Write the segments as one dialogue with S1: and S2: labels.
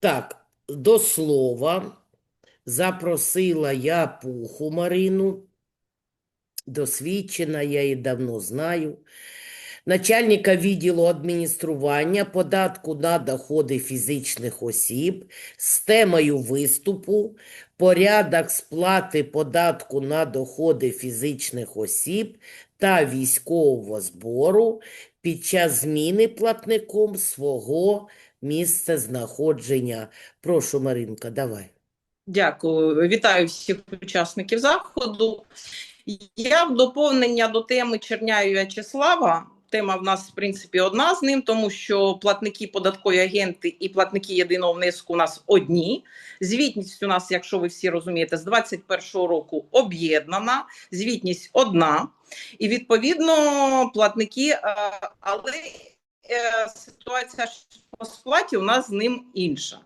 S1: Так, до слова, запросила я Пуху Марину, досвідчена, я її давно знаю, начальника відділу адміністрування податку на доходи фізичних осіб з темою виступу порядок сплати податку на доходи фізичних осіб та військового збору під час зміни платником свого місця знаходження. Прошу, Маринка, давай.
S2: Дякую. Вітаю всіх учасників заходу. Я в доповнення до теми Черняю В'ячеслава. Тема в нас, в принципі, одна з ним, тому що платники податкові агенти і платники єдиного внеску у нас одні. Звітність у нас, якщо ви всі розумієте, з 21-го року об'єднана, звітність одна. І відповідно платники, е, але е, ситуація сплаті у нас з ним інша.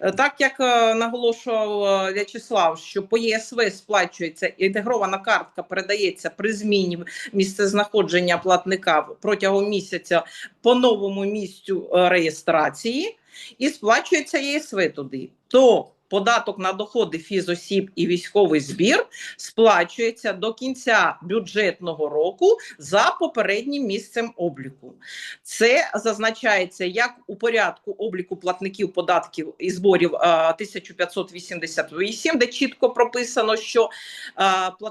S2: Е, Так як е, наголошував е, В'ячеслав, що по ЄСВ сплачується інтегрована картка, передається при зміні місцезнаходження платника протягом місяця по новому місцю реєстрації і сплачується ЄСВ туди, то податок на доходи фізосіб і військовий збір сплачується до кінця бюджетного року за попереднім місцем обліку. Це зазначається як у порядку обліку платників податків і зборів е, 1588, де чітко прописано, що е,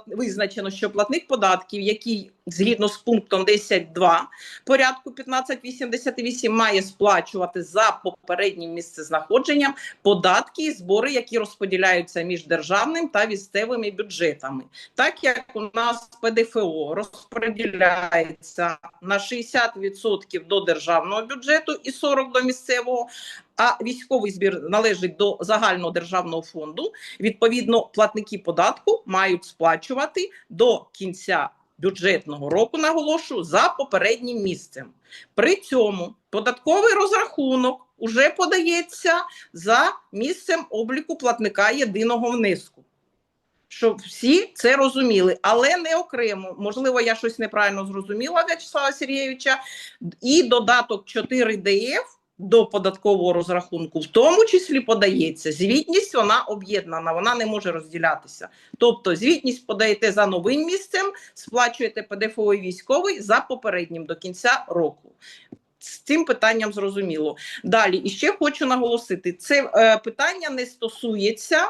S2: визначено, що платник податків, який згідно з пунктом 10.2 порядку 1588 має сплачувати за попереднім місцезнаходженням податки і збори, які розподіляються між державним та місцевими бюджетами. Так як у нас ПДФО розподіляється на 60% до державного бюджету і 40% до місцевого, а військовий збір належить до загального державного фонду. Відповідно, платники податку мають сплачувати до кінця бюджетного року, наголошу, за попереднім місцем. При цьому податковий розрахунок уже подається за місцем обліку платника єдиного внеску. Щоб всі це розуміли, але не окремо. Можливо, я щось неправильно зрозуміла В'ячеслава Сергійовича. І додаток 4 ДФ до податкового розрахунку, в тому числі подається звітність, вона об'єднана, вона не може розділятися. Тобто, звітність подаєте за новим місцем, сплачуєте ПДФО військовий за попереднім до кінця року. З цим питанням зрозуміло. Далі і ще хочу наголосити: це е, питання не стосується.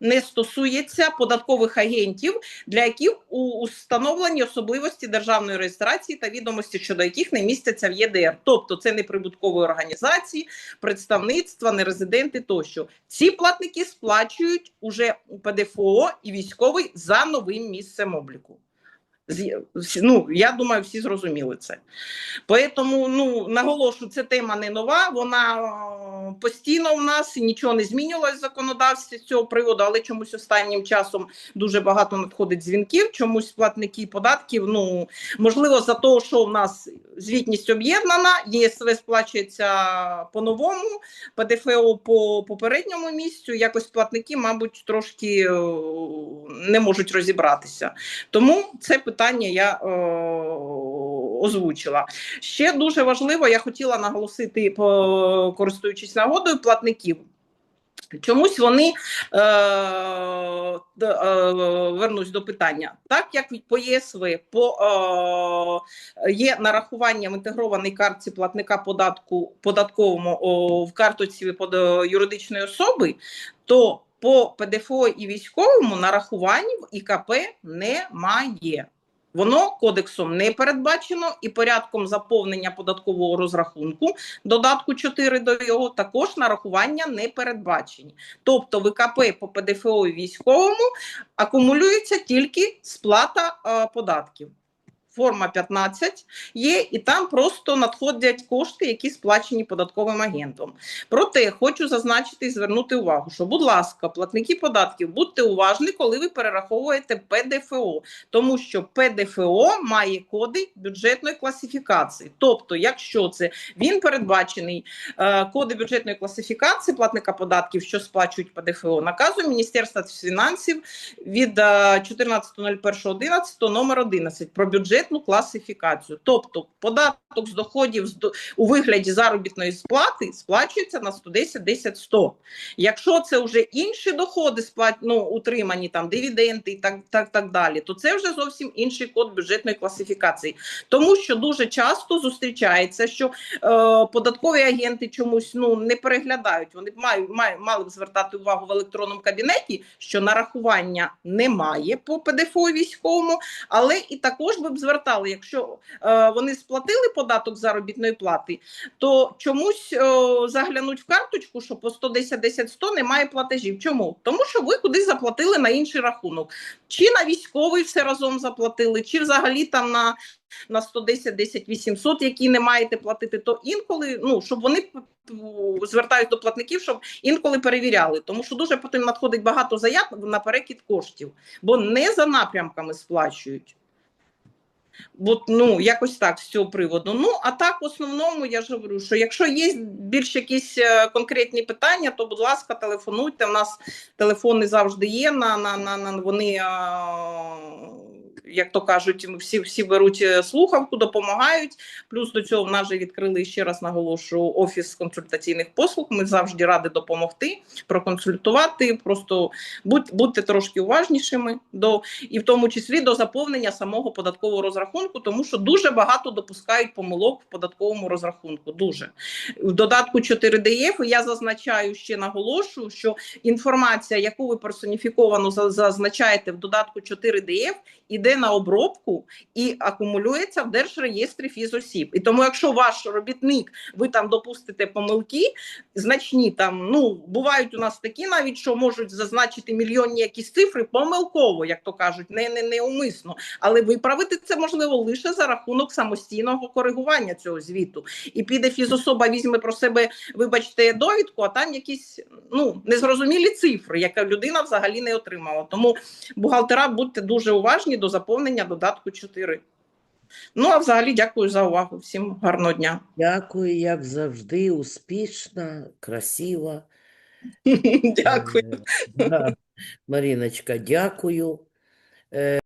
S2: Не стосується податкових агентів, для яких установлені особливості державної реєстрації та відомості, щодо яких не містяться в ЄДР. Тобто це не прибуткові організації, представництва, нерезиденти тощо. Ці платники сплачують уже ПДФО і військовий за новим місцем обліку. Ну, я думаю, всі зрозуміли це. Поэтому, ну, наголошую, це тема не нова, вона е, постійно в нас і нічого не змінювалось в законодавстві з цього приводу, але чомусь останнім часом дуже багато надходить дзвінків, чомусь платники податків, ну, можливо, за того, що в нас звітність об'єднана, ЄСВ сплачується по-новому, ПДФО по попередньому місцю, якось платники, мабуть, трошки е, не можуть розібратися. Тому це питання я е, озвучила. Ще дуже важливо, я хотіла наголосити, користуючись нагодою, платників. Чомусь вони е, е, вернусь до питання. Так як по ЄСВ по е, є нарахування в інтегрованій картці платника податку податковому о, в карточці под юридичної особи, то по ПДФО і військовому нарахувань в ІКП немає. Воно кодексом не передбачено і порядком заповнення податкового розрахунку додатку 4 до його також нарахування не передбачені. Тобто ВКП по ПДФО військовому акумулюється тільки сплата е, податків. Форма 15 є, і там просто надходять кошти, які сплачені податковим агентом. Проте хочу зазначити і звернути увагу, що, будь ласка, платники податків, будьте уважні, коли ви перераховуєте ПДФО, тому що ПДФО має коди бюджетної класифікації. Тобто, якщо це він передбачений е, коди бюджетної класифікації платника податків, що сплачують ПДФО, наказу Міністерства фінансів від е, 14.01.11 номер 11 про бюджетну бюджетну класифікацію. Тобто податок з доходів у вигляді заробітної сплати сплачується на 110 10 100. Якщо це вже інші доходи ну, утримані там дивіденди і так, так, так далі, то це вже зовсім інший код бюджетної класифікації. Тому що дуже часто зустрічається, що е, податкові агенти чомусь ну не переглядають. Вони б мають мали б звертати увагу в електронному кабінеті, що нарахування немає по ПДФО військовому, але і також би б звертали, якщо е, вони сплатили податок заробітної плати, то чомусь е, заглянуть в карточку, що по 110 10 100 немає платежів. Чому? Тому що ви кудись заплатили на інший рахунок, чи на військовий все разом заплатили, чи взагалі там на на 110 10 800, які не маєте платити, то інколи, ну, щоб вони звертають до платників, щоб інколи перевіряли. Тому що дуже потім надходить багато заяв на перекид коштів, бо не за напрямками сплачують. Бо ну якось так з цього приводу. Ну а так, в основному я ж говорю, що якщо є більш якісь е, конкретні питання, то будь ласка, телефонуйте. У нас телефони завжди є. На, на, на, на вони, е, як то кажуть, всі, всі беруть е, слухавку, допомагають. Плюс до цього в нас же відкрили ще раз наголошую офіс консультаційних послуг. Ми завжди раді допомогти, проконсультувати. Просто будь, будьте трошки уважнішими до і в тому числі до заповнення самого податкового розрахунку, тому що дуже багато допускають помилок в податковому розрахунку. Дуже в додатку 4 ДФ я зазначаю ще наголошую, що інформація, яку ви персоніфіковано зазначаєте в додатку 4 ДФ, іде на обробку і акумулюється в держреєстрі фізосіб. І тому, якщо ваш робітник, ви там допустите помилки, значні там, ну бувають у нас такі, навіть що можуть зазначити мільйонні якісь цифри помилково, як то кажуть, не, не, неумисно. Але виправити це можливо лише за рахунок самостійного коригування цього звіту. І піде фізособа, візьме про себе, вибачте, довідку, а там якісь ну незрозумілі цифри, яка людина взагалі не отримала. Тому бухгалтера будьте дуже уважні до заповнення додатку 4. Ну а взагалі дякую за увагу. Всім гарного дня.
S1: Дякую, як завжди, успішна, красива.
S2: Дякую.
S1: Е. Маріночка, дякую. Е,